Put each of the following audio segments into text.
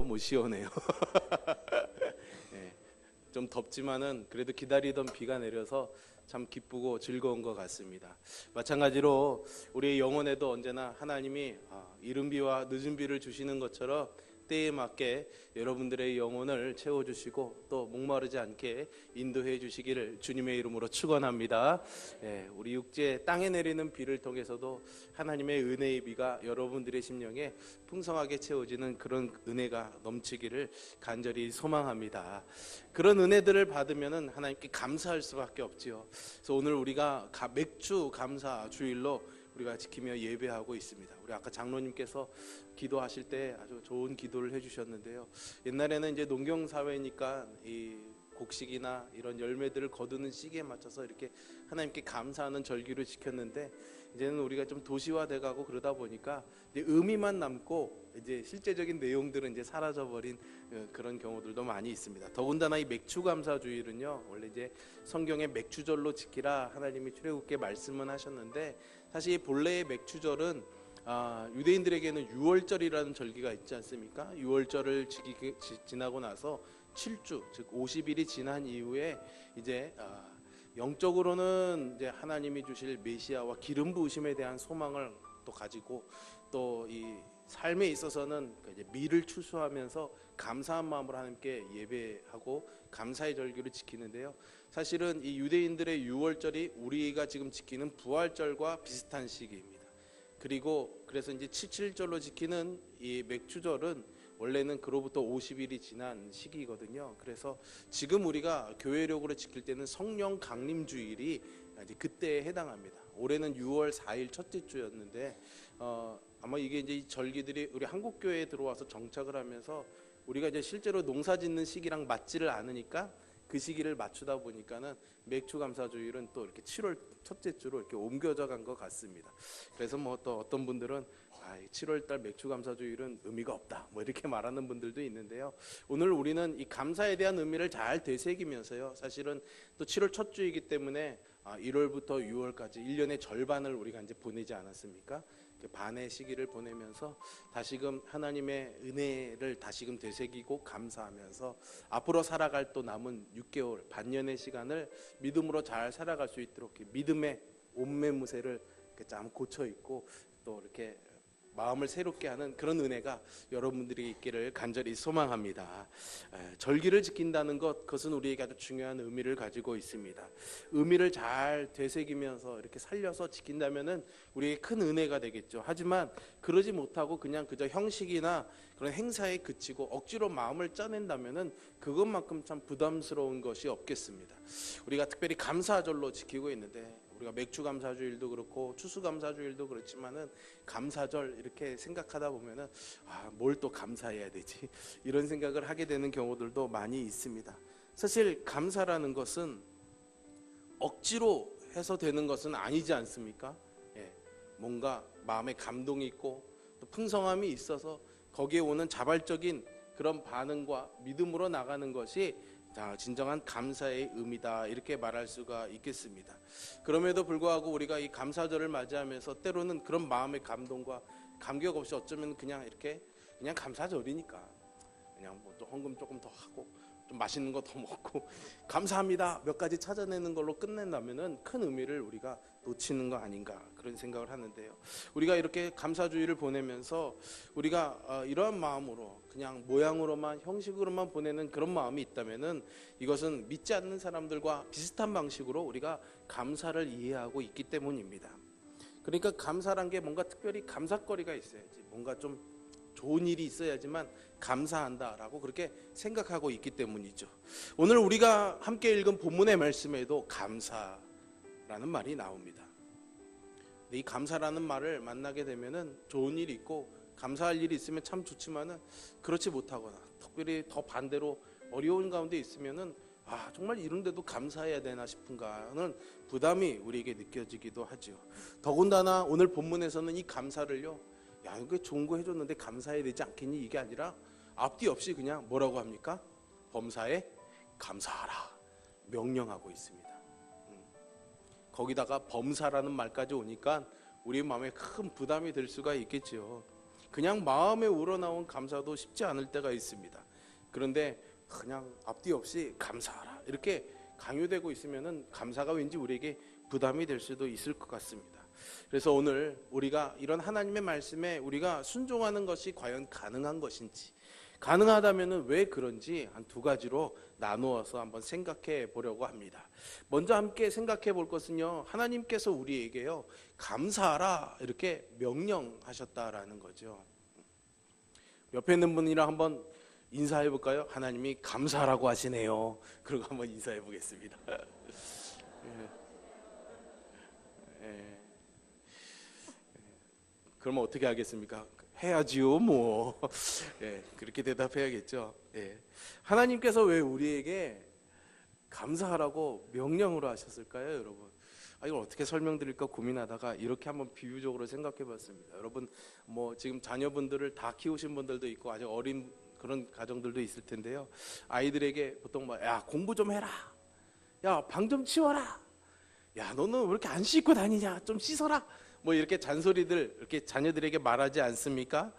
너무 시원해요. 예, 좀 덥지만은 그래도 기다리던 비가 내려서 참 기쁘고 즐거운 것 같습니다. 마찬가지로 우리의 영혼에도 언제나 하나님이 아, 이른 비와 늦은 비를 주시는 것처럼 때에 맞게 여러분들의 영혼을 채워주시고 또 목마르지 않게 인도해 주시기를 주님의 이름으로 축원합니다. 예, 우리 육지에 땅에 내리는 비를 통해서도 하나님의 은혜의 비가 여러분들의 심령에 풍성하게 채워지는 그런 은혜가 넘치기를 간절히 소망합니다. 그런 은혜들을 받으면은 하나님께 감사할 수밖에 없지요. 그래서 오늘 우리가 가- 맥주 감사 주일로 우리가 지키며 예배하고 있습니다. 우리 아까 장로님께서 기도하실 때 아주 좋은 기도를 해주셨는데요. 옛날에는 이제 농경 사회니까 이 곡식이나 이런 열매들을 거두는 시기에 맞춰서 이렇게 하나님께 감사하는 절기를 지켰는데 이제는 우리가 좀 도시화돼 가고 그러다 보니까 이제 의미만 남고 이제 실제적인 내용들은 이제 사라져 버린 어, 그런 경우들도 많이 있습니다. 더군다나 이 맥주 감사 주일은요. 원래 이제 성경에 맥주절로 지키라 하나님이 출애굽께 말씀은 하셨는데 사실 이 본래의 맥주절은 아, 유대인들에게는 유월절이라는 절기가 있지 않습니까? 유월절을 지, 지나고 나서 7주 즉 50일이 지난 이후에 이제 아, 영적으로는 이제 하나님이 주실 메시아와 기름 부으심에 대한 소망을 또 가지고 또 이 삶에 있어서는 그 이제 미를 추수하면서 감사한 마음으로 하나님께 예배하고 감사의 절기를 지키는데요. 사실은 이 유대인들의 유월절이 우리가 지금 지키는 부활절과 비슷한 시기입니다. 그리고 그래서 이제 칠칠절로 지키는 이 맥주절은 원래는 그로부터 50일이 지난 시기거든요. 그래서 지금 우리가 교회력으로 지킬 때는 성령 강림 주일이 그때에 해당합니다. 올해는 6월 4일 첫째 주였는데 어, 아마 이게 이제 이 절기들이 우리 한국 교회에 들어와서 정착을 하면서 우리가 이제 실제로 농사 짓는 시기랑 맞지를 않으니까 그 시기를 맞추다 보니까는 맥주 감사 주일은 또 이렇게 7월 첫째 주로 이렇게 옮겨져 간 것 같습니다. 그래서 뭐 또 어떤 분들은 아, 7월 달 맥주 감사 주일은 의미가 없다. 뭐 이렇게 말하는 분들도 있는데요. 오늘 우리는 이 감사에 대한 의미를 잘 되새기면서요. 사실은 또 7월 첫 주이기 때문에 아, 1월부터 6월까지 1년의 절반을 우리가 이제 보내지 않았습니까? 그 반의 시기를 보내면서 다시금 하나님의 은혜를 다시금 되새기고 감사하면서 앞으로 살아갈 또 남은 6개월 반년의 시간을 믿음으로 잘 살아갈 수 있도록 이 믿음의 온매무새를 이렇게 참 고쳐 있고 또 이렇게 마음을 새롭게 하는 그런 은혜가 여러분들이 있기를 간절히 소망합니다. 에, 절기를 지킨다는 것, 그것은 우리에게 아주 중요한 의미를 가지고 있습니다. 의미를 잘 되새기면서 이렇게 살려서 지킨다면은 우리에게 큰 은혜가 되겠죠. 하지만 그러지 못하고 그냥 그저 형식이나 그런 행사에 그치고 억지로 마음을 짜낸다면은 그것만큼 참 부담스러운 것이 없겠습니다. 우리가 특별히 감사절로 지키고 있는데 우리가 맥주 감사주일도 그렇고 추수 감사주일도 그렇지만은 감사절 이렇게 생각하다 보면은 아, 뭘 또 감사해야 되지? 이런 생각을 하게 되는 경우들도 많이 있습니다. 사실 감사라는 것은 억지로 해서 되는 것은 아니지 않습니까? 예. 뭔가 마음에 감동이 있고 또 풍성함이 있어서 거기에 오는 자발적인 그런 반응과 믿음으로 나가는 것이 자, 진정한 감사의 의미다 이렇게 말할 수가 있겠습니다. 그럼에도 불구하고 우리가 이 감사절을 맞이하면서 때로는 그런 마음의 감동과 감격 없이 어쩌면 그냥 이렇게 그냥 감사절이니까 그냥 뭐 또 헌금 조금 더 하고 좀 맛있는 거 더 먹고 감사합니다 몇 가지 찾아내는 걸로 끝낸다면은 큰 의미를 우리가 놓치는 거 아닌가 그런 생각을 하는데요. 우리가 이렇게 감사주의를 보내면서 우리가 어, 이러한 마음으로 그냥 모양으로만 형식으로만 보내는 그런 마음이 있다면은 이것은 믿지 않는 사람들과 비슷한 방식으로 우리가 감사를 이해하고 있기 때문입니다. 그러니까 감사란 게 뭔가 특별히 감사거리가 있어야지 뭔가 좀 좋은 일이 있어야지만 감사한다라고 그렇게 생각하고 있기 때문이죠. 오늘 우리가 함께 읽은 본문의 말씀에도 감사라는 말이 나옵니다. 이 감사라는 말을 만나게 되면은 좋은 일이 있고 감사할 일이 있으면 참 좋지만은 그렇지 못하거나 특별히 더 반대로 어려운 가운데 있으면은 아 정말 이런데도 감사해야 되나 싶은가는 부담이 우리에게 느껴지기도 하죠. 더군다나 오늘 본문에서는 이 감사를요. 야 이거 좋은 거 해줬는데 감사해야 되지 않겠니 이게 아니라 앞뒤 없이 그냥 뭐라고 합니까? 범사에 감사하라 명령하고 있습니다. 음. 거기다가 범사라는 말까지 오니까 우리 마음에 큰 부담이 될 수가 있겠죠. 그냥 마음에 우러나온 감사도 쉽지 않을 때가 있습니다. 그런데 그냥 앞뒤 없이 감사하라 이렇게 강요되고 있으면은 감사가 왠지 우리에게 부담이 될 수도 있을 것 같습니다. 그래서 오늘 우리가 이런 하나님의 말씀에 우리가 순종하는 것이 과연 가능한 것인지 가능하다면은 왜 그런지 한 두 가지로 나누어서 한번 생각해 보려고 합니다. 먼저 함께 생각해 볼 것은요. 하나님께서 우리에게요. 감사하라 이렇게 명령하셨다라는 거죠. 옆에 있는 분이랑 한번 인사해 볼까요? 하나님이 감사라고 하시네요. 그리고 한번 인사해 보겠습니다. 예. 예. 그러면 어떻게 하겠습니까? 해야지요, 뭐. 예, 그렇게 대답해야겠죠. 예. 하나님께서 왜 우리에게 감사하라고 명령으로 하셨을까요, 여러분? 아, 이걸 어떻게 설명드릴까 고민하다가 이렇게 한번 비유적으로 생각해 봤습니다. 여러분, 뭐 지금 자녀분들을 다 키우신 분들도 있고 아주 어린 그런 가정들도 있을 텐데요. 아이들에게 보통 뭐, 야, 공부 좀 해라. 야, 방 좀 치워라. 야, 너는 왜 이렇게 안 씻고 다니냐? 좀 씻어라. 뭐 이렇게 잔소리들 이렇게 자녀들에게 말하지 않습니까?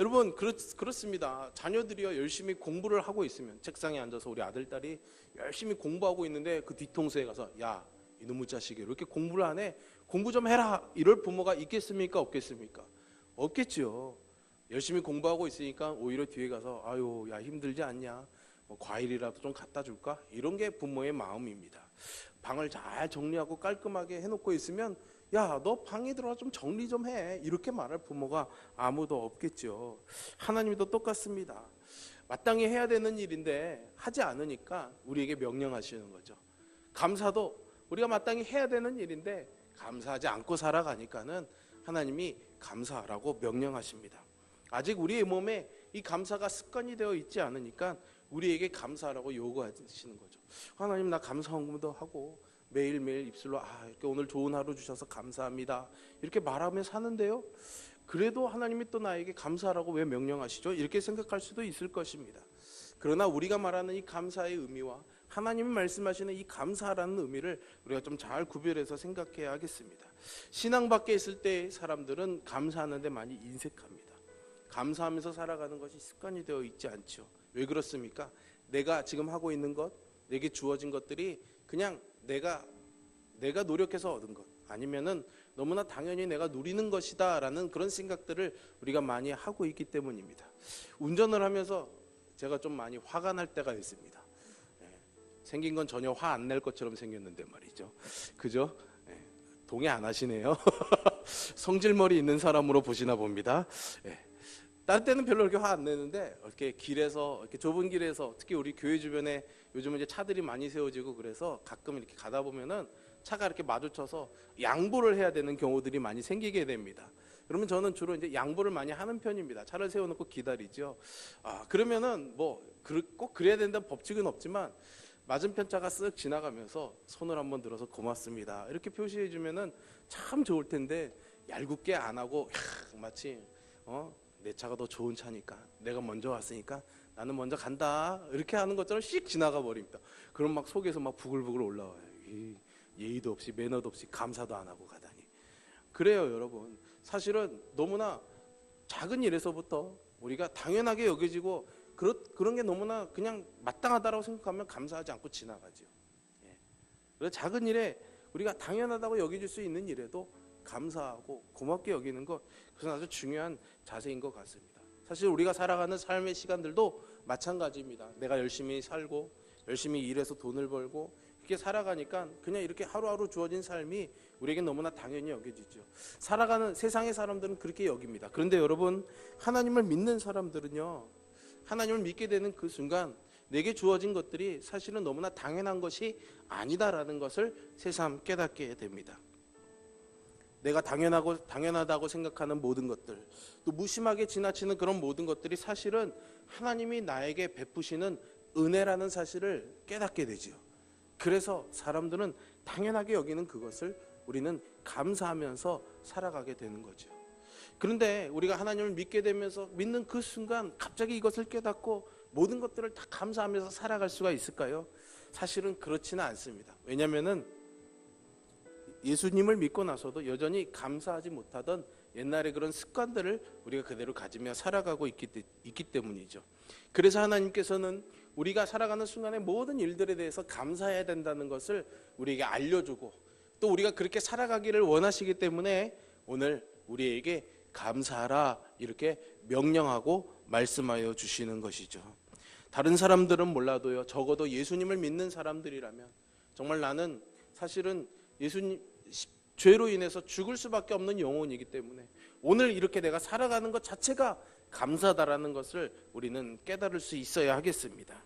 여러분 그렇, 그렇습니다. 자녀들이요 열심히 공부를 하고 있으면 책상에 앉아서 우리 아들 딸이 열심히 공부하고 있는데 그 뒤통수에 가서 야 이놈의 자식이 이렇게 공부를 하네 공부 좀 해라 이럴 부모가 있겠습니까 없겠습니까? 없겠죠. 열심히 공부하고 있으니까 오히려 뒤에 가서 아유 야 힘들지 않냐 뭐 과일이라도 좀 갖다 줄까 이런 게 부모의 마음입니다. 방을 잘 정리하고 깔끔하게 해놓고 있으면 야, 너 방에 들어와 좀 정리 좀 해. 이렇게 말할 부모가 아무도 없겠죠. 하나님도 똑같습니다. 마땅히 해야 되는 일인데 하지 않으니까 우리에게 명령하시는 거죠. 감사도 우리가 마땅히 해야 되는 일인데 감사하지 않고 살아가니까는 하나님이 감사하라고 명령하십니다. 아직 우리의 몸에 이 감사가 습관이 되어 있지 않으니까 우리에게 감사하라고 요구하시는 거죠. 하나님 나 감사 헌금도 하고 매일매일 입술로 아 이렇게 오늘 좋은 하루 주셔서 감사합니다. 이렇게 말하며 사는데요. 그래도 하나님이 또 나에게 감사하라고 왜 명령하시죠? 이렇게 생각할 수도 있을 것입니다. 그러나 우리가 말하는 이 감사의 의미와 하나님이 말씀하시는 이 감사라는 의미를 우리가 좀 잘 구별해서 생각해야 하겠습니다. 신앙 밖에 있을 때 사람들은 감사하는데 많이 인색합니다. 감사하면서 살아가는 것이 습관이 되어 있지 않죠. 왜 그렇습니까? 내가 지금 하고 있는 것 내게 주어진 것들이 그냥 내가 내가 노력해서 얻은 것 아니면은 너무나 당연히 내가 누리는 것이다라는 그런 생각들을 우리가 많이 하고 있기 때문입니다. 운전을 하면서 제가 좀 많이 화가 날 때가 있습니다. 예, 생긴 건 전혀 화 안 낼 것처럼 생겼는데 말이죠. 그죠? 예, 동의 안 하시네요. 성질머리 있는 사람으로 보시나 봅니다. 예. 다른 때는 별로 그렇게 화 안 내는데 이렇게 길에서 이렇게 좁은 길에서 특히 우리 교회 주변에 요즘은 이제 차들이 많이 세워지고 그래서 가끔 이렇게 가다 보면은 차가 이렇게 마주쳐서 양보를 해야 되는 경우들이 많이 생기게 됩니다. 그러면 저는 주로 이제 양보를 많이 하는 편입니다. 차를 세워놓고 기다리죠. 아 그러면은 뭐꼭 그래야 된다는 법칙은 없지만 맞은편 차가 쓱 지나가면서 손을 한번 들어서 고맙습니다. 이렇게 표시해 주면은 참 좋을 텐데 얄궂게 안 하고 야, 마치 어, 내 차가 더 좋은 차니까 내가 먼저 왔으니까 나는 먼저 간다 이렇게 하는 것처럼 씩 지나가 버립니다. 그럼 막 속에서 막 부글부글 올라와요. 이, 예의도 없이 매너도 없이 감사도 안 하고 가다니. 그래요, 여러분. 사실은 너무나 작은 일에서부터 우리가 당연하게 여겨지고 그렇, 그런 게 너무나 그냥 마땅하다고 생각하면 감사하지 않고 지나가죠. 예. 그래서 작은 일에 우리가 당연하다고 여겨질 수 있는 일에도 감사하고 고맙게 여기는 것 그것은 아주 중요한 자세인 것 같습니다. 사실 우리가 살아가는 삶의 시간들도 마찬가지입니다. 내가 열심히 살고 열심히 일해서 돈을 벌고 이렇게 살아가니까 그냥 이렇게 하루하루 주어진 삶이 우리에게 너무나 당연히 여겨지죠. 살아가는 세상의 사람들은 그렇게 여깁니다. 그런데 여러분 하나님을 믿는 사람들은요. 하나님을 믿게 되는 그 순간 내게 주어진 것들이 사실은 너무나 당연한 것이 아니다라는 것을 새삼 깨닫게 됩니다. 내가 당연하고 당연하다고 생각하는 모든 것들, 또 무심하게 지나치는 그런 모든 것들이 사실은 하나님이 나에게 베푸시는 은혜라는 사실을 깨닫게 되지요. 그래서 사람들은 당연하게 여기는 그것을 우리는 감사하면서 살아가게 되는 거죠. 그런데 우리가 하나님을 믿게 되면서 믿는 그 순간 갑자기 이것을 깨닫고 모든 것들을 다 감사하면서 살아갈 수가 있을까요? 사실은 그렇지는 않습니다. 왜냐하면은 예수님을 믿고 나서도 여전히 감사하지 못하던 옛날의 그런 습관들을 우리가 그대로 가지며 살아가고 있기, 때- 있기 때문이죠. 그래서 하나님께서는 우리가 살아가는 순간의 모든 일들에 대해서 감사해야 된다는 것을 우리에게 알려주고 또 우리가 그렇게 살아가기를 원하시기 때문에 오늘 우리에게 감사하라 이렇게 명령하고 말씀하여 주시는 것이죠. 다른 사람들은 몰라도요. 적어도 예수님을 믿는 사람들이라면 정말 나는 사실은 예수님 시- 죄로 인해서 죽을 수밖에 없는 영혼이기 때문에 오늘 이렇게 내가 살아가는 것 자체가 감사다라는 것을 우리는 깨달을 수 있어야 하겠습니다.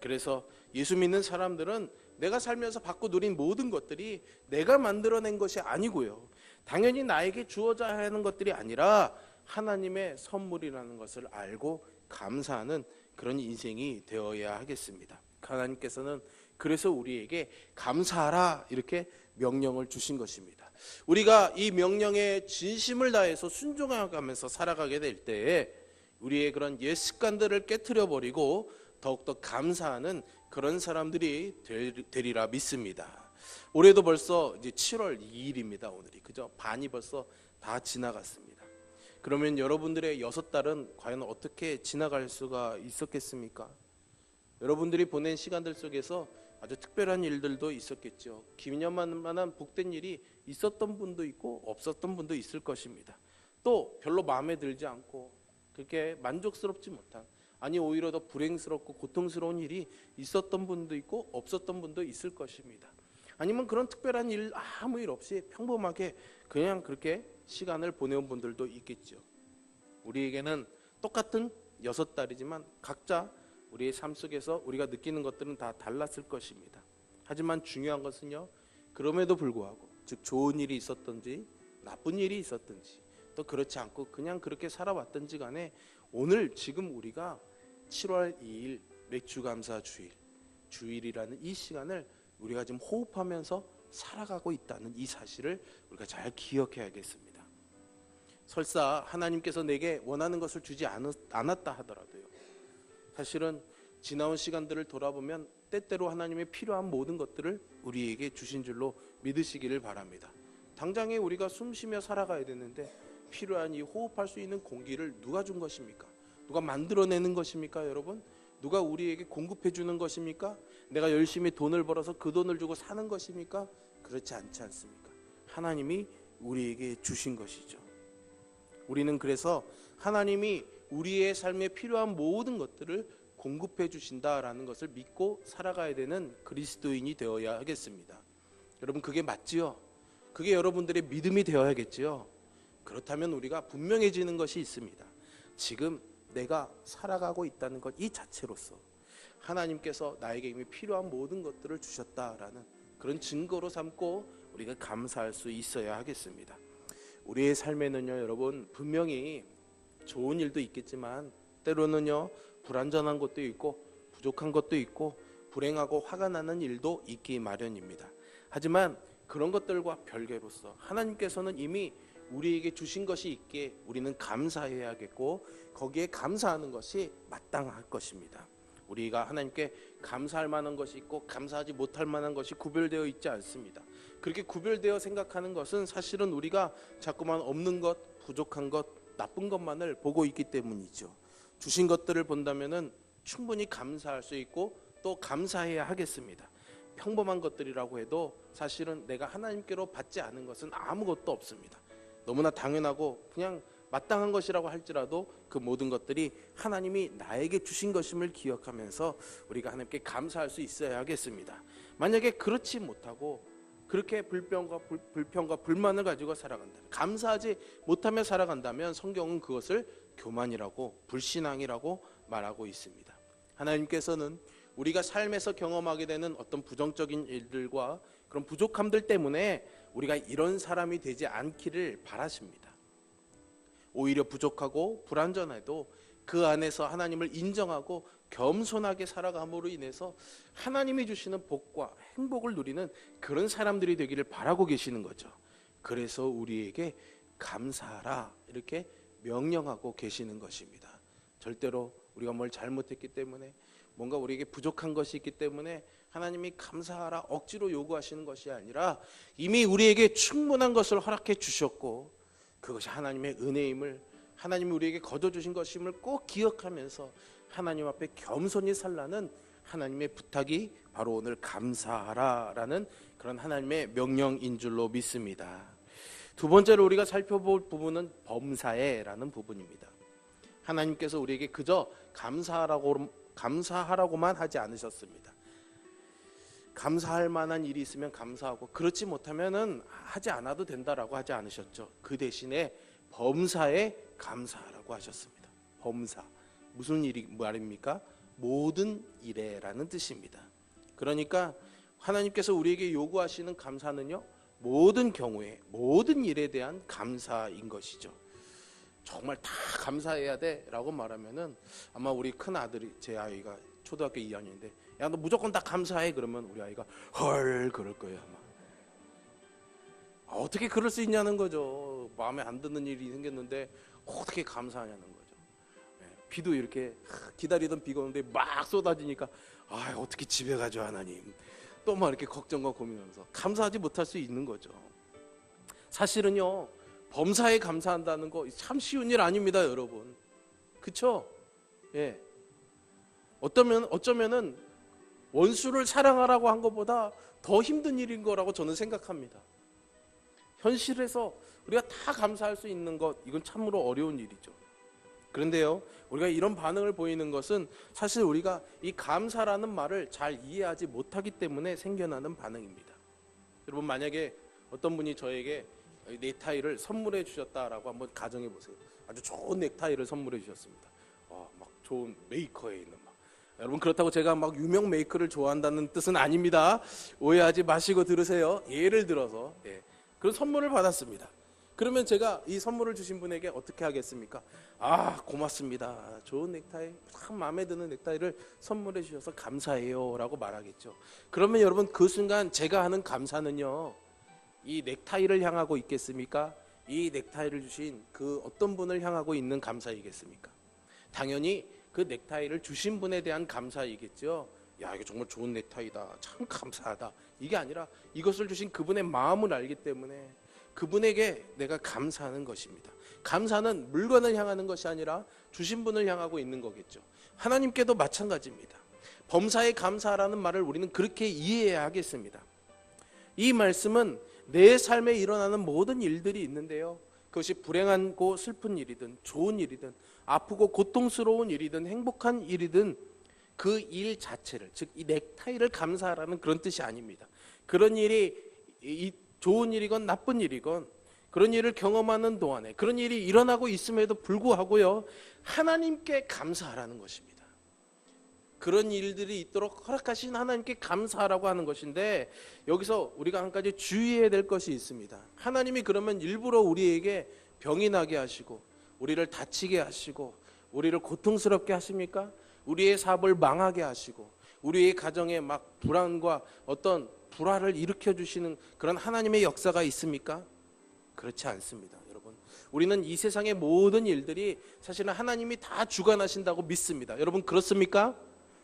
그래서 예수 믿는 사람들은 내가 살면서 받고 누린 모든 것들이 내가 만들어낸 것이 아니고요. 당연히 나에게 주어져야 하는 것들이 아니라 하나님의 선물이라는 것을 알고 감사하는 그런 인생이 되어야 하겠습니다. 하나님께서는 그래서 우리에게 감사하라 이렇게 명령을 주신 것입니다. 우리가 이 명령에 진심을 다해서 순종해가면서 살아가게 될 때에 우리의 그런 옛 습관들을 깨뜨려 버리고 더욱더 감사하는 그런 사람들이 될- 되리라 믿습니다. 올해도 벌써 이제 7월 2일입니다. 오늘이 그죠? 반이 벌써 다 지나갔습니다. 그러면 여러분들의 여섯 달은 과연 어떻게 지나갈 수가 있었겠습니까? 여러분들이 보낸 시간들 속에서 아주 특별한 일들도 있었겠죠. 기념만한 복된 일이 있었던 분도 있고 없었던 분도 있을 것입니다. 또 별로 마음에 들지 않고 그렇게 만족스럽지 못한 아니 오히려 더 불행스럽고 고통스러운 일이 있었던 분도 있고 없었던 분도 있을 것입니다. 아니면 그런 특별한 일 아무 일 없이 평범하게 그냥 그렇게 시간을 보내온 분들도 있겠죠. 우리에게는 똑같은 여섯 달이지만 각자 우리의 삶 속에서 우리가 느끼는 것들은 다 달랐을 것입니다. 하지만 중요한 것은요. 그럼에도 불구하고 즉 좋은 일이 있었든지 나쁜 일이 있었든지 또 그렇지 않고 그냥 그렇게 살아왔든지 간에 오늘 지금 우리가 7월 2일 맥주감사 주일 주일이라는 이 시간을 우리가 지금 호흡하면서 살아가고 있다는 이 사실을 우리가 잘 기억해야겠습니다. 설사 하나님께서 내게 원하는 것을 주지 않았, 않았다 하더라도요. 사실은 지나온 시간들을 돌아보면 때때로 하나님의 필요한 모든 것들을 우리에게 주신 줄로 믿으시기를 바랍니다. 당장에 우리가 숨 쉬며 살아가야 되는데 필요한 이 호흡할 수 있는 공기를 누가 준 것입니까? 누가 만들어내는 것입니까, 여러분? 누가 우리에게 공급해 주는 것입니까? 내가 열심히 돈을 벌어서 그 돈을 주고 사는 것입니까? 그렇지 않지 않습니까? 하나님이 우리에게 주신 것이죠. 우리는 그래서 하나님이 우리의 삶에 필요한 모든 것들을 공급해 주신다라는 것을 믿고 살아가야 되는 그리스도인이 되어야 하겠습니다. 여러분 그게 맞지요? 그게 여러분들의 믿음이 되어야겠지요. 그렇다면 우리가 분명해지는 것이 있습니다. 지금 내가 살아가고 있다는 것 이 자체로서 하나님께서 나에게 이미 필요한 모든 것들을 주셨다라는 그런 증거로 삼고 우리가 감사할 수 있어야 하겠습니다. 우리의 삶에는요, 여러분 분명히 좋은 일도 있겠지만 때로는요 불완전한 것도 있고 부족한 것도 있고 불행하고 화가 나는 일도 있기 마련입니다. 하지만 그런 것들과 별개로서 하나님께서는 이미 우리에게 주신 것이 있기에 우리는 감사해야겠고 거기에 감사하는 것이 마땅할 것입니다. 우리가 하나님께 감사할 만한 것이 있고 감사하지 못할 만한 것이 구별되어 있지 않습니다. 그렇게 구별되어 생각하는 것은 사실은 우리가 자꾸만 없는 것, 부족한 것, 나쁜 것만을 보고 있기 때문이죠. 주신 것들을 본다면은 충분히 감사할 수 있고 또 감사해야 하겠습니다. 평범한 것들이라고 해도 사실은 내가 하나님께로 받지 않은 것은 아무것도 없습니다. 너무나 당연하고 그냥 마땅한 것이라고 할지라도 그 모든 것들이 하나님이 나에게 주신 것임을 기억하면서 우리가 하나님께 감사할 수 있어야 하겠습니다. 만약에 그렇지 못하고 그렇게 불평과 불, 불평과 불만을 가지고 살아간다. 감사하지 못하며 살아간다면 성경은 그것을 교만이라고 불신앙이라고 말하고 있습니다. 하나님께서는 우리가 삶에서 경험하게 되는 어떤 부정적인 일들과 그런 부족함들 때문에 우리가 이런 사람이 되지 않기를 바라십니다. 오히려 부족하고 불완전해도 그 안에서 하나님을 인정하고 겸손하게 살아감으로 인해서 하나님이 주시는 복과 행복을 누리는 그런 사람들이 되기를 바라고 계시는 거죠. 그래서 우리에게 감사하라 이렇게 명령하고 계시는 것입니다. 절대로 우리가 뭘 잘못했기 때문에 뭔가 우리에게 부족한 것이 있기 때문에 하나님이 감사하라 억지로 요구하시는 것이 아니라 이미 우리에게 충분한 것을 허락해 주셨고 그것이 하나님의 은혜임을 하나님이 우리에게 거저 주신 것임을 꼭 기억하면서 하나님 앞에 겸손히 살라는 하나님의 부탁이 바로 오늘 감사하라라는 그런 하나님의 명령인 줄로 믿습니다. 두 번째로 우리가 살펴볼 부분은 범사에라는 부분입니다. 하나님께서 우리에게 그저 감사하라고 감사하라고만 하지 않으셨습니다. 감사할 만한 일이 있으면 감사하고 그렇지 못하면은 하지 않아도 된다라고 하지 않으셨죠. 그 대신에 범사에 감사하라고 하셨습니다. 범사 무슨 일이 말입니까? 모든 일에라는 뜻입니다. 그러니까 하나님께서 우리에게 요구하시는 감사는요 모든 경우에 모든 일에 대한 감사인 것이죠. 정말 다 감사해야 돼라고 말하면은 아마 우리 큰 아들이 제 아이가 초등학교 2학년인데 야 너 무조건 다 감사해 그러면 우리 아이가 헐 그럴 거예요 아마. 아, 어떻게 그럴 수 있냐는 거죠. 마음에 안 드는 일이 생겼는데 어떻게 감사하냐는. 예, 비도 이렇게 기다리던 비가 오는데 막 쏟아지니까 아 어떻게 집에 가죠 하나님. 또 막 이렇게 걱정과 고민하면서 감사하지 못할 수 있는 거죠. 사실은요 범사에 감사한다는 거 참 쉬운 일 아닙니다, 여러분. 그쵸? 예. 어쩌면 어쩌면은 원수를 사랑하라고 한 것보다 더 힘든 일인 거라고 저는 생각합니다. 현실에서 우리가 다 감사할 수 있는 것 이건 참으로 어려운 일이죠. 그런데요, 우리가 이런 반응을 보이는 것은 사실 우리가 이 감사라는 말을 잘 이해하지 못하기 때문에 생겨나는 반응입니다. 여러분 만약에 어떤 분이 저에게 넥타이를 선물해 주셨다라고 한번 가정해 보세요. 아주 좋은 넥타이를 선물해 주셨습니다. 어, 막 좋은 메이커에 있는 막. 여러분 그렇다고 제가 막 유명 메이커를 좋아한다는 뜻은 아닙니다. 오해하지 마시고 들으세요. 예를 들어서 예, 그런 선물을 받았습니다. 그러면 제가 이 선물을 주신 분에게 어떻게 하겠습니까? 아 고맙습니다. 좋은 넥타이, 참 마음에 드는 넥타이를 선물해 주셔서 감사해요 라고 말하겠죠. 그러면 여러분 그 순간 제가 하는 감사는요. 이 넥타이를 향하고 있겠습니까? 이 넥타이를 주신 그 어떤 분을 향하고 있는 감사이겠습니까? 당연히 그 넥타이를 주신 분에 대한 감사이겠죠. 야, 이거 정말 좋은 넥타이다. 참 감사하다. 이게 아니라 이것을 주신 그분의 마음을 알기 때문에 그분에게 내가 감사하는 것입니다. 감사는 물건을 향하는 것이 아니라 주신 분을 향하고 있는 거겠죠. 하나님께도 마찬가지입니다. 범사에 감사라는 말을 우리는 그렇게 이해해야 하겠습니다. 이 말씀은 내 삶에 일어나는 모든 일들이 있는데요. 그것이 불행하고 슬픈 일이든 좋은 일이든 아프고 고통스러운 일이든 행복한 일이든 그 일 자체를 즉 이 넥타이를 감사하라는 그런 뜻이 아닙니다. 그런 일이 이 좋은 일이건 나쁜 일이건 그런 일을 경험하는 동안에 그런 일이 일어나고 있음에도 불구하고요. 하나님께 감사하라는 것입니다. 그런 일들이 있도록 허락하신 하나님께 감사하라고 하는 것인데 여기서 우리가 한 가지 주의해야 될 것이 있습니다. 하나님이 그러면 일부러 우리에게 병이 나게 하시고 우리를 다치게 하시고 우리를 고통스럽게 하십니까? 우리의 사업을 망하게 하시고 우리의 가정에 막 불안과 어떤 불화를 일으켜 주시는 그런 하나님의 역사가 있습니까? 그렇지 않습니다, 여러분. 우리는 이 세상의 모든 일들이 사실은 하나님이 다 주관하신다고 믿습니다. 여러분 그렇습니까?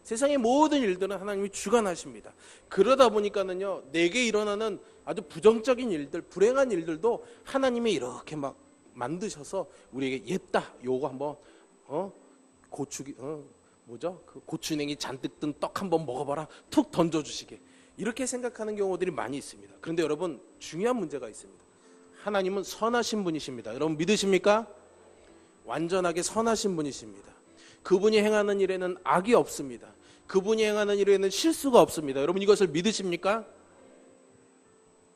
세상의 모든 일들은 하나님이 주관하십니다. 그러다 보니까는요, 내게 일어나는 아주 부정적인 일들, 불행한 일들도 하나님이 이렇게 막 만드셔서 우리에게 옅다. 요거 한번 어 고추기 어 뭐죠? 그 고추냉이 잔뜩 든 떡 한번 먹어봐라. 툭 던져주시게. 이렇게 생각하는 경우들이 많이 있습니다. 그런데 여러분 중요한 문제가 있습니다. 하나님은 선하신 분이십니다. 여러분 믿으십니까? 완전하게 선하신 분이십니다. 그분이 행하는 일에는 악이 없습니다. 그분이 행하는 일에는 실수가 없습니다. 여러분 이것을 믿으십니까?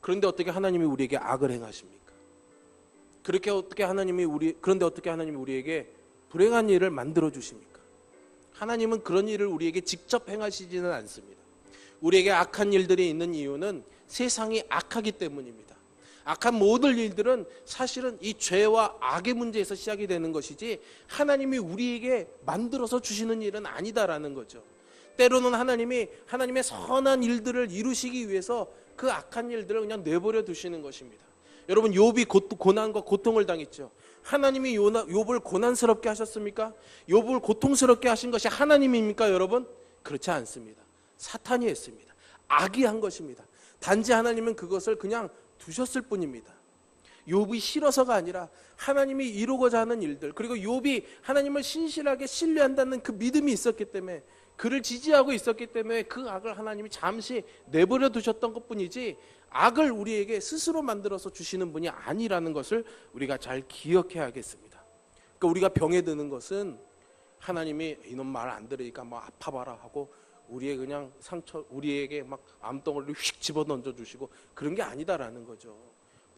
그런데 어떻게 하나님이 우리에게 악을 행하십니까? 그렇게 어떻게 하나님이 우리 그런데 어떻게 하나님이 우리에게 불행한 일을 만들어 주십니까? 하나님은 그런 일을 우리에게 직접 행하시지는 않습니다. 우리에게 악한 일들이 있는 이유는 세상이 악하기 때문입니다. 악한 모든 일들은 사실은 이 죄와 악의 문제에서 시작이 되는 것이지 하나님이 우리에게 만들어서 주시는 일은 아니다라는 거죠. 때로는 하나님이 하나님의 선한 일들을 이루시기 위해서 그 악한 일들을 그냥 내버려 두시는 것입니다. 여러분 욥이 고난과 고통을 당했죠. 하나님이 욥을 고난스럽게 하셨습니까? 욥을 고통스럽게 하신 것이 하나님입니까, 여러분? 그렇지 않습니다. 사탄이 했습니다. 악이 한 것입니다. 단지 하나님은 그것을 그냥 두셨을 뿐입니다. 욥이 싫어서가 아니라 하나님이 이루고자 하는 일들 그리고 욥이 하나님을 신실하게 신뢰한다는 그 믿음이 있었기 때문에 그를 지지하고 있었기 때문에 그 악을 하나님이 잠시 내버려 두셨던 것뿐이지 악을 우리에게 스스로 만들어서 주시는 분이 아니라는 것을 우리가 잘 기억해야겠습니다. 그러니까 우리가 병에 드는 것은 하나님이 이놈 말 안 들으니까 뭐 아파봐라 하고 우리의 그냥 상처 우리에게 막 암덩어리를 휙 집어 던져 주시고 그런 게 아니다라는 거죠.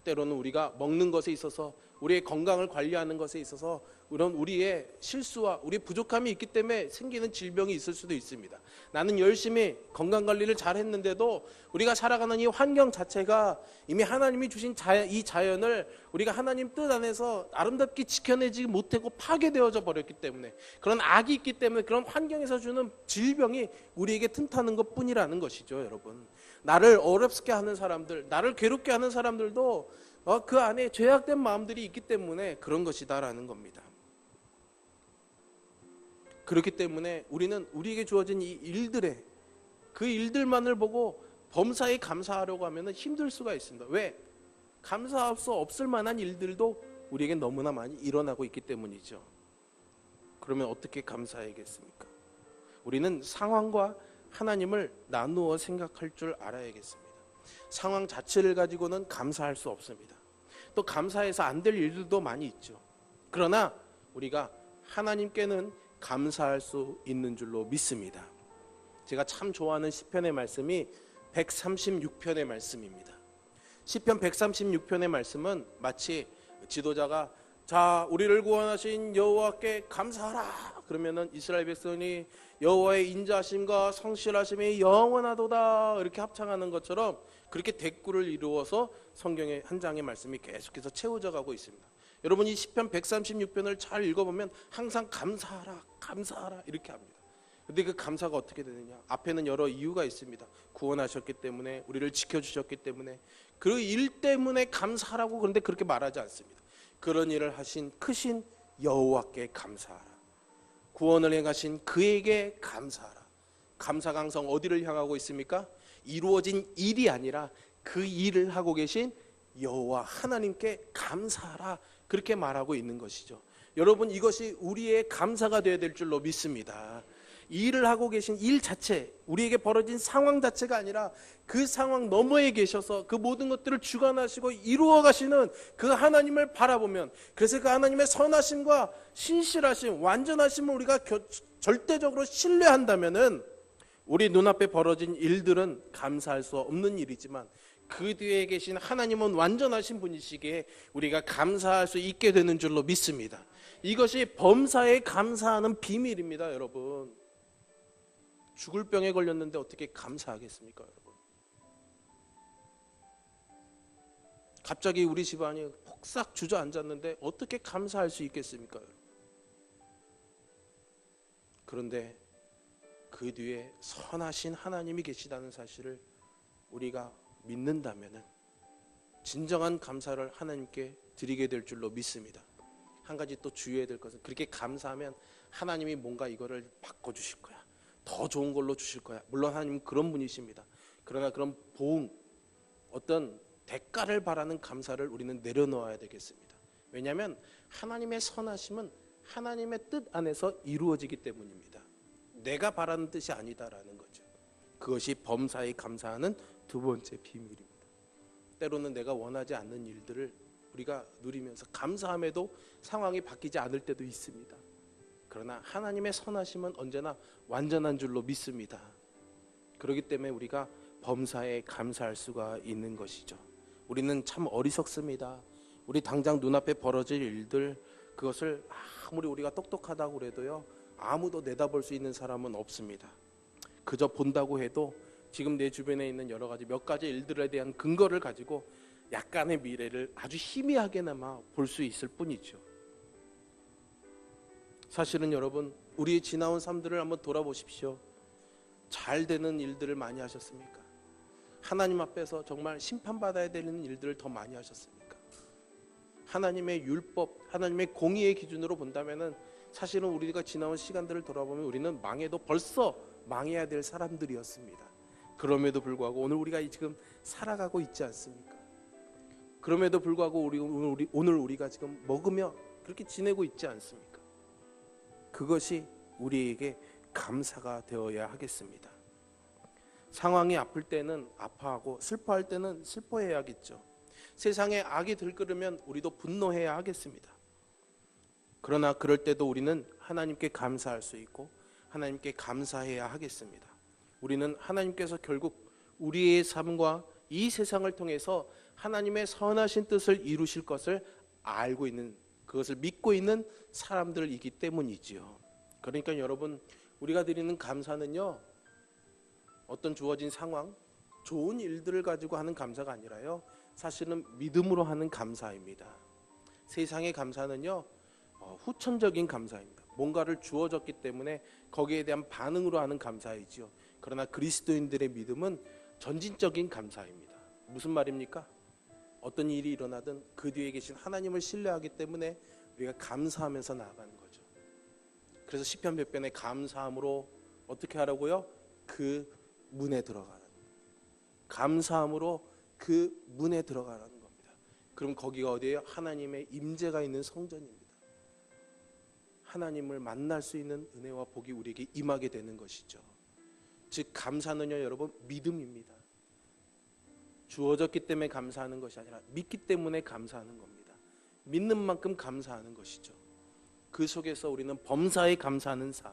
때로는 우리가 먹는 것에 있어서 우리의 건강을 관리하는 것에 있어서 이런 우리의 실수와 우리의 부족함이 있기 때문에 생기는 질병이 있을 수도 있습니다. 나는 열심히 건강 관리를 잘 했는데도 우리가 살아가는 이 환경 자체가 이미 하나님이 주신 자, 이 자연을 우리가 하나님 뜻 안에서 아름답게 지켜내지 못하고 파괴되어져 버렸기 때문에 그런 악이 있기 때문에 그런 환경에서 주는 질병이 우리에게 틈타는 것 뿐이라는 것이죠, 여러분. 나를 어렵게 하는 사람들, 나를 괴롭게 하는 사람들도 어, 그 안에 죄악된 마음들이 있기 때문에 그런 것이다라는 겁니다. 그렇기 때문에 우리는 우리에게 주어진 이 일들에 그 일들만을 보고 범사에 감사하려고 하면 힘들 수가 있습니다. 왜? 감사할 수 없을 만한 일들도 우리에게 너무나 많이 일어나고 있기 때문이죠. 그러면 어떻게 감사해야겠습니까? 우리는 상황과 하나님을 나누어 생각할 줄 알아야겠습니다. 상황 자체를 가지고는 감사할 수 없습니다. 또 감사해서 안 될 일들도 많이 있죠. 그러나 우리가 하나님께는 감사할 수 있는 줄로 믿습니다. 제가 참 좋아하는 시편의 말씀이 136편의 말씀입니다. 시편 136편의 말씀은 마치 지도자가 자 우리를 구원하신 여호와께 감사하라 그러면은 이스라엘 백성이 여호와의 인자하심과 성실하심이 영원하도다 이렇게 합창하는 것처럼 그렇게 대꾸를 이루어서 성경의 한 장의 말씀이 계속해서 채워져 가고 있습니다. 여러분 이 시편 136편을 잘 읽어보면 항상 감사하라 감사하라 이렇게 합니다. 근데 그 감사가 어떻게 되느냐? 앞에는 여러 이유가 있습니다. 구원하셨기 때문에 우리를 지켜주셨기 때문에 그 일 때문에 감사하라고 그런데 그렇게 말하지 않습니다. 그런 일을 하신 크신 여호와께 감사하라. 구원을 행하신 그에게 감사하라. 감사 강성 어디를 향하고 있습니까? 이루어진 일이 아니라 그 일을 하고 계신 여호와 하나님께 감사하라. 그렇게 말하고 있는 것이죠. 여러분 이것이 우리의 감사가 되어야 될 줄로 믿습니다. 일을 하고 계신 일 자체, 우리에게 벌어진 상황 자체가 아니라 그 상황 너머에 계셔서 그 모든 것들을 주관하시고 이루어 가시는 그 하나님을 바라보면 그래서 그 하나님의 선하심과 신실하심, 완전하심을 우리가 겨- 절대적으로 신뢰한다면은 우리 눈앞에 벌어진 일들은 감사할 수 없는 일이지만 그 뒤에 계신 하나님은 완전하신 분이시기에 우리가 감사할 수 있게 되는 줄로 믿습니다. 이것이 범사에 감사하는 비밀입니다, 여러분. 죽을 병에 걸렸는데 어떻게 감사하겠습니까, 여러분? 갑자기 우리 집안이 폭삭 주저앉았는데 어떻게 감사할 수 있겠습니까, 여러분? 그런데 그 뒤에 선하신 하나님이 계시다는 사실을 우리가 믿는다면은 진정한 감사를 하나님께 드리게 될 줄로 믿습니다. 한 가지 또 주의해야 될 것은 그렇게 감사하면 하나님이 뭔가 이거를 바꿔 주실 거야. 더 좋은 걸로 주실 거야. 물론 하나님은 그런 분이십니다. 그러나 그런 보응 어떤 대가를 바라는 감사를 우리는 내려놓아야 되겠습니다. 왜냐하면 하나님의 선하심은 하나님의 뜻 안에서 이루어지기 때문입니다. 내가 바라는 뜻이 아니다라는 거죠. 그것이 범사에 감사하는 두 번째 비밀입니다. 때로는 내가 원하지 않는 일들을 우리가 누리면서 감사함에도 상황이 바뀌지 않을 때도 있습니다. 그러나 하나님의 선하심은 언제나 완전한 줄로 믿습니다. 그렇기 때문에 우리가 범사에 감사할 수가 있는 것이죠. 우리는 참 어리석습니다. 우리 당장 눈앞에 벌어질 일들 그것을 아무리 우리가 똑똑하다고 그래도요 아무도 내다볼 수 있는 사람은 없습니다. 그저 본다고 해도 지금 내 주변에 있는 여러 가지 몇 가지 일들에 대한 근거를 가지고 약간의 미래를 아주 희미하게나마 볼 수 있을 뿐이죠. 사실은 여러분 우리의 지나온 삶들을 한번 돌아보십시오. 잘 되는 일들을 많이 하셨습니까? 하나님 앞에서 정말 심판받아야 되는 일들을 더 많이 하셨습니까? 하나님의 율법, 하나님의 공의의 기준으로 본다면은 사실은 우리가 지나온 시간들을 돌아보면 우리는 망해도 벌써 망해야 될 사람들이었습니다. 그럼에도 불구하고 오늘 우리가 지금 살아가고 있지 않습니까? 그럼에도 불구하고 우리 오늘, 우리 오늘 우리가 지금 먹으며 그렇게 지내고 있지 않습니까? 그것이 우리에게 감사가 되어야 하겠습니다. 상황이 아플 때는 아파하고 슬퍼할 때는 슬퍼해야겠죠. 세상에 악이 들끓으면 우리도 분노해야 하겠습니다. 그러나 그럴 때도 우리는 하나님께 감사할 수 있고 하나님께 감사해야 하겠습니다. 우리는 하나님께서 결국 우리의 삶과 이 세상을 통해서 하나님의 선하신 뜻을 이루실 것을 알고 있는 그것을 믿고 있는 사람들이기 때문이지요. 그러니까 여러분 우리가 드리는 감사는요. 어떤 주어진 상황, 좋은 일들을 가지고 하는 감사가 아니라요. 사실은 믿음으로 하는 감사입니다. 세상의 감사는요. 어, 후천적인 감사입니다. 뭔가를 주어졌기 때문에 거기에 대한 반응으로 하는 감사이지요. 그러나 그리스도인들의 믿음은 전진적인 감사입니다. 무슨 말입니까? 어떤 일이 일어나든 그 뒤에 계신 하나님을 신뢰하기 때문에 우리가 감사하면서 나아가는 거죠. 그래서 시편 100편에 감사함으로 어떻게 하라고요? 그 문에 들어가라. 감사함으로 그 문에 들어가라는 겁니다. 그럼 거기가 어디예요? 하나님의 임재가 있는 성전입니다. 하나님을 만날 수 있는 은혜와 복이 우리에게 임하게 되는 것이죠. 즉 감사는요, 여러분 믿음입니다. 주어졌기 때문에 감사하는 것이 아니라 믿기 때문에 감사하는 겁니다. 믿는 만큼 감사하는 것이죠. 그 속에서 우리는 범사에 감사하는 삶,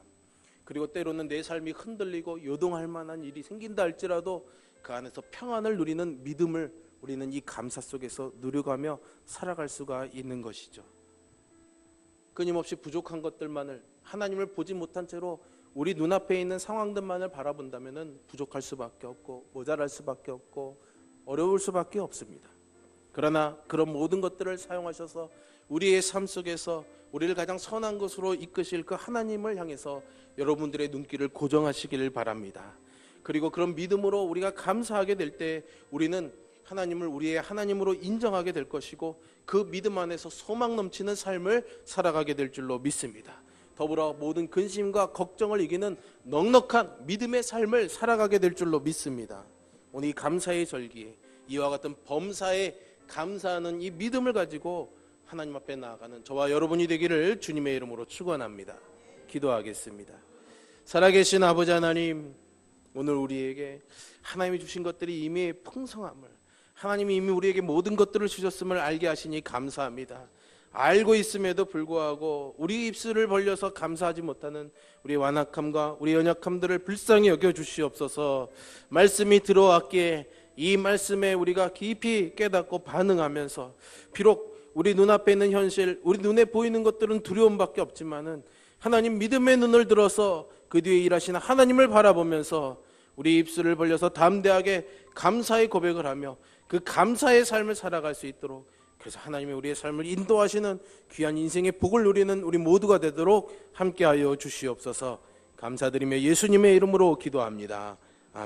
그리고 때로는 내 삶이 흔들리고 요동할 만한 일이 생긴다 할지라도 그 안에서 평안을 누리는 믿음을 우리는 이 감사 속에서 누려가며 살아갈 수가 있는 것이죠. 끊임없이 부족한 것들만을 하나님을 보지 못한 채로 우리 눈앞에 있는 상황들만을 바라본다면은 부족할 수밖에 없고 모자랄 수밖에 없고 어려울 수밖에 없습니다. 그러나 그런 모든 것들을 사용하셔서 우리의 삶 속에서 우리를 가장 선한 것으로 이끄실 그 하나님을 향해서 여러분들의 눈길을 고정하시기를 바랍니다. 그리고 그런 믿음으로 우리가 감사하게 될 때 우리는 하나님을 우리의 하나님으로 인정하게 될 것이고 그 믿음 안에서 소망 넘치는 삶을 살아가게 될 줄로 믿습니다. 더불어 모든 근심과 걱정을 이기는 넉넉한 믿음의 삶을 살아가게 될 줄로 믿습니다. 오늘 이 감사의 절기에 이와 같은 범사에 감사하는 이 믿음을 가지고 하나님 앞에 나아가는 저와 여러분이 되기를 주님의 이름으로 축원합니다. 기도하겠습니다. 살아계신 아버지 하나님, 오늘 우리에게 하나님이 주신 것들이 이미 풍성함을 하나님이 이미 우리에게 모든 것들을 주셨음을 알게 하시니 감사합니다. 알고 있음에도 불구하고 우리 입술을 벌려서 감사하지 못하는 우리 완악함과 우리 연약함들을 불쌍히 여겨 주시옵소서. 말씀이 들어왔기에 이 말씀에 우리가 깊이 깨닫고 반응하면서 비록 우리 눈앞에 있는 현실, 우리 눈에 보이는 것들은 두려움밖에 없지만은 하나님 믿음의 눈을 들어서 그 뒤에 일하시는 하나님을 바라보면서 우리 입술을 벌려서 담대하게 감사의 고백을 하며 그 감사의 삶을 살아갈 수 있도록 그래서 하나님이 우리의 삶을 인도하시는 귀한 인생의 복을 누리는 우리 모두가 되도록 함께하여 주시옵소서 감사드리며 예수님의 이름으로 기도합니다.